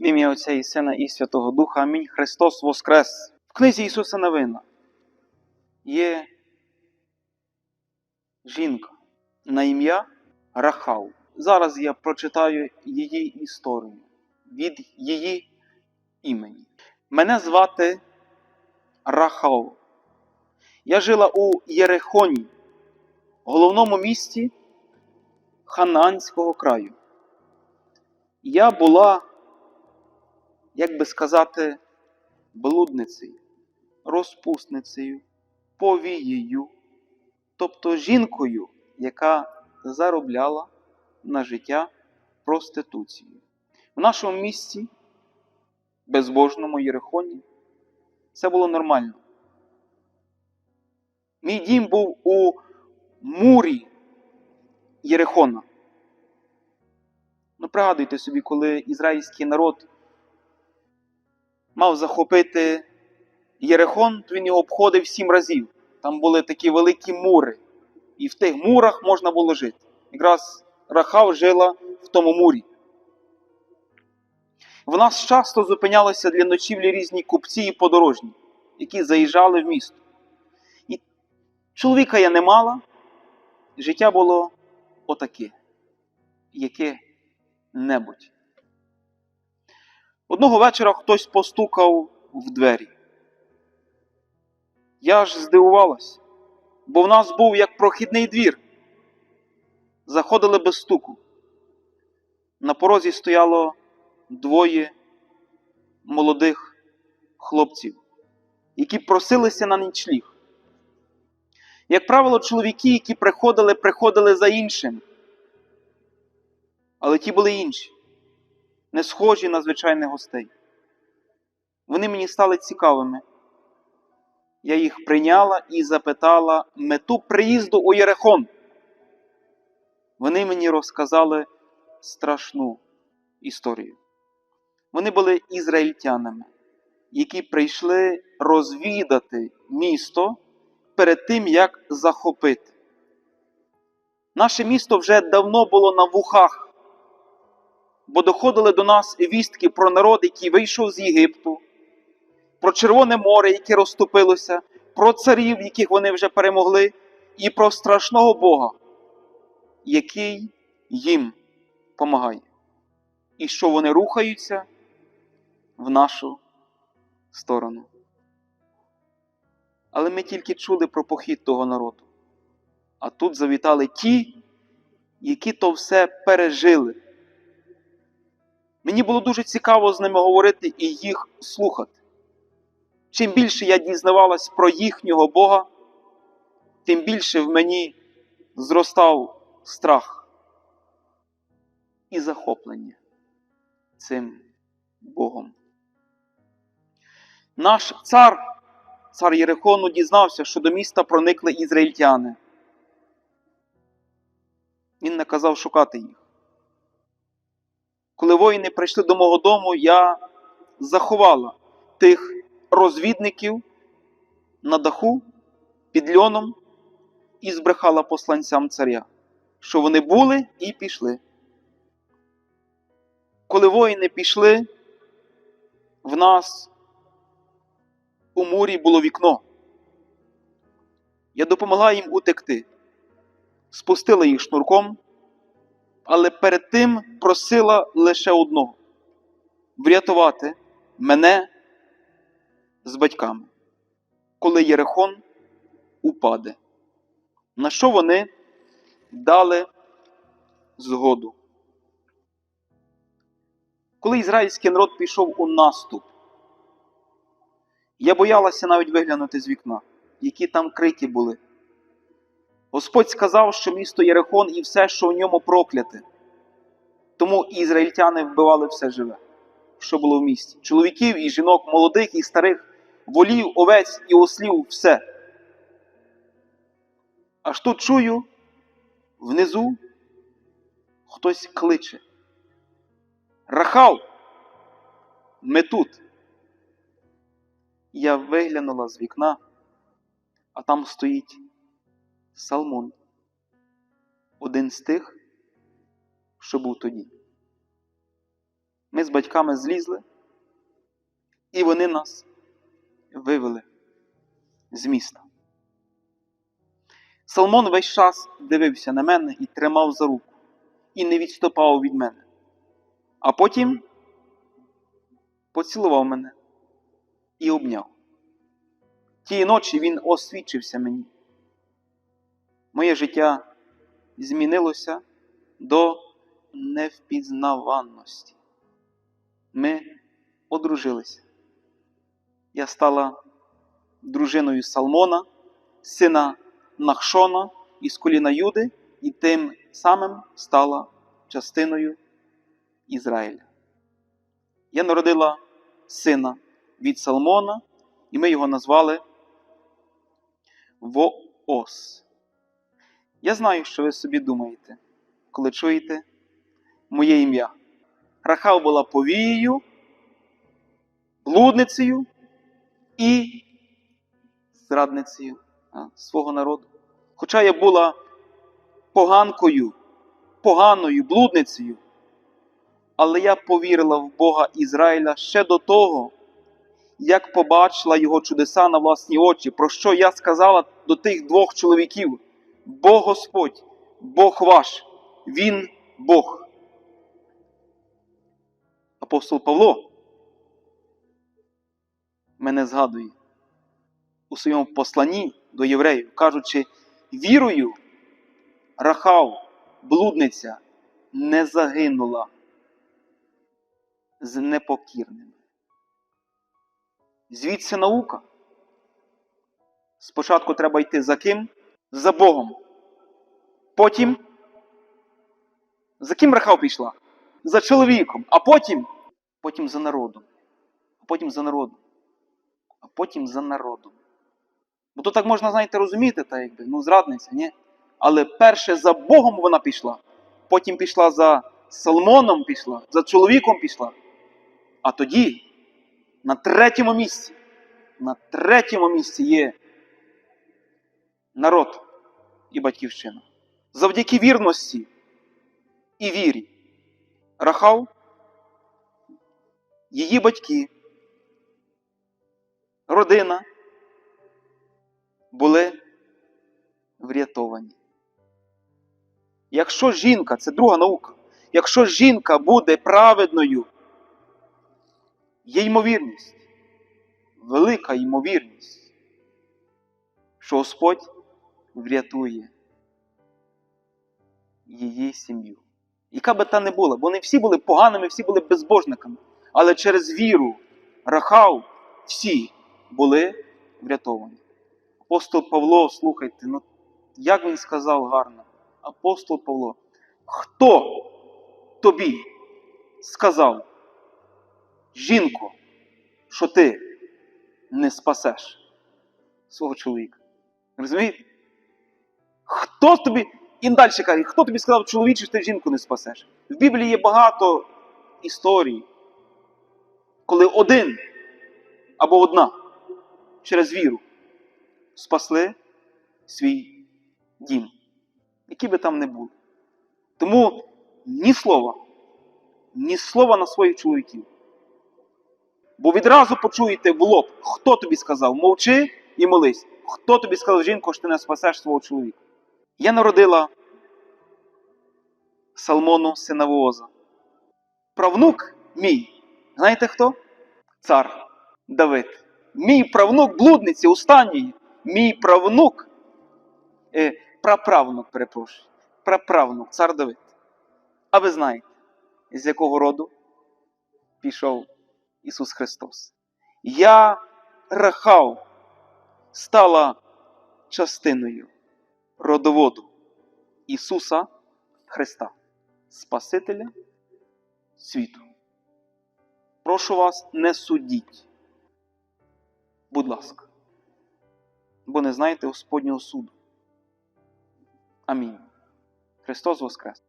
В ім'я Отця і Сина і Святого Духа. Амінь. Христос Воскрес. В книзі Ісуса Новина є жінка на ім'я Рахав. Зараз я прочитаю її історію від її імені. Мене звати Рахав. Я жила у Єрехоні, головному місті Ханаанського краю. Я була, як би сказати, блудницею, розпусницею, повією, тобто жінкою, яка заробляла на життя проституцією. В нашому місті, безбожному Єрихоні, це було нормально. Мій дім був у мурі Єрихона. Ну, пригадуйте собі, коли ізраїльський народ мав захопити Єрихон, то він його обходив сім разів. Там були такі великі мури. І в тих мурах можна було жити. Якраз Рахав жила в тому мурі. В нас часто зупинялися для ночівлі різні купці і подорожні, які заїжджали в місто. І чоловіка я не мала, життя було отаке, яке-небудь. Одного вечора хтось постукав в двері. Я ж здивувалась, бо в нас був як прохідний двір. Заходили без стуку. На порозі стояло двоє молодих хлопців, які просилися на нічліг. Як правило, чоловіки, які приходили, приходили за іншим. Але ті були інші, не схожі на звичайних гостей. Вони мені стали цікавими. Я їх прийняла і запитала мету приїзду у Єрехон. Вони мені розказали страшну історію. Вони були ізраїльтянами, які прийшли розвідати місто перед тим, як захопити. Наше місто вже давно було на вухах, бо доходили до нас вістки про народ, який вийшов з Єгипту, про Червоне море, яке розступилося, про царів, яких вони вже перемогли, і про страшного Бога, який їм помагає. І що вони рухаються в нашу сторону. Але ми тільки чули про похід того народу. А тут завітали ті, які то все пережили. Мені було дуже цікаво з ними говорити і їх слухати. Чим більше я дізнавалась про їхнього Бога, тим більше в мені зростав страх і захоплення цим Богом. Наш цар, цар Єрихону, дізнався, що до міста проникли ізраїльтяни. Він наказав шукати їх. Коли воїни прийшли до мого дому, я заховала тих розвідників на даху під льоном і збрехала посланцям царя, що вони були і пішли. Коли воїни пішли, в нас у мурі було вікно. Я допомогла їм утекти, спустила їх шнурком, але перед тим просила лише одного врятувати мене з батьками, коли Єрихон упаде. На що вони дали згоду? Коли ізраїльський народ пішов у наступ, я боялася навіть виглянути з вікна, які там криті були. Господь сказав, що місто Єрихон і все, що в ньому прокляте. Тому ізраїльтяни вбивали все живе, що було в місті: чоловіків і жінок, молодих і старих, волів, овець і ослів все. Аж тут чую, внизу хтось кличе. Рахав, ми тут. Я виглянула з вікна, а там стоїть Салмон, один з тих, що був тоді. Ми з батьками злізли, і вони нас вивели з міста. Салмон весь час дивився на мене і тримав за руку, і не відступав від мене. А потім поцілував мене і обняв. Тієї ночі він освідчився мені. Моє життя змінилося до невпізнаванності. Ми одружилися. Я стала дружиною Салмона, сина Нахшона із коліна Юди, і тим самим стала частиною Ізраїля. Я народила сина від Салмона, і ми його назвали Воос. Я знаю, що ви собі думаєте, коли чуєте моє ім'я. Рахав була повією, блудницею і зрадницею свого народу. Хоча я була поганкою, поганою блудницею, але я повірила в Бога Ізраїля ще до того, як побачила його чудеса на власні очі, про що я сказала до тих двох чоловіків: Бог Господь, Бог ваш, Він Бог. Апостол Павло мене згадує у своєму посланні до євреїв, кажучи, вірою Рахав, блудниця, не загинула з непокірними. Звідси наука. Спочатку треба йти за ким? За Богом. Потім за ким Рахав пішла? За чоловіком, а потім, потім за народом. А потім за народом. А потім за народом. Бо то так можна, знаєте, розуміти, та якби, ну, зрадниця, ні? Але перше за Богом вона пішла, потім пішла за Салмоном пішла, за чоловіком пішла. А тоді на третьому місці, на третьому місці є народ і батьківщина. Завдяки вірності і вірі. Рахав, її батьки, родина були врятовані. Якщо жінка, це друга наука, якщо жінка буде праведною, є ймовірність, велика ймовірність, що Господь врятує її сім'ю. Яка би та не була, вони всі були поганими, всі були безбожниками. Але через віру Рахав всі були врятовані. Апостол Павло, слухайте, ну як він сказав гарно, апостол Павло, хто тобі сказав, жінко, що ти не спасеш свого чоловіка? Розумієте? Хто тобі. І далі каже, хто тобі сказав, чоловіче, ти жінку не спасеш? В Біблії є багато історій, коли один або одна через віру спасли свій дім, які би там не були. Тому ні слова, ні слова на своїх чоловіків. Бо відразу почуєте в лоб, хто тобі сказав, мовчи і молись. Хто тобі сказав, жінко, що ти не спасеш свого чоловіка? Я народила Салмону сина. Правнук мій. Знаєте хто? Цар Давид. Мій правнук блудниці останньої. Мій правнук, е, праправнук, перепрошую, праправнук, цар Давид. А ви знаєте, з якого роду пішов Ісус Христос? Я Рахав стала частиною родоводу Ісуса Христа, Спасителя світу. Прошу вас, не судіть. Будь ласка, бо не знаєте Господнього суду. Амінь. Христос Воскрес!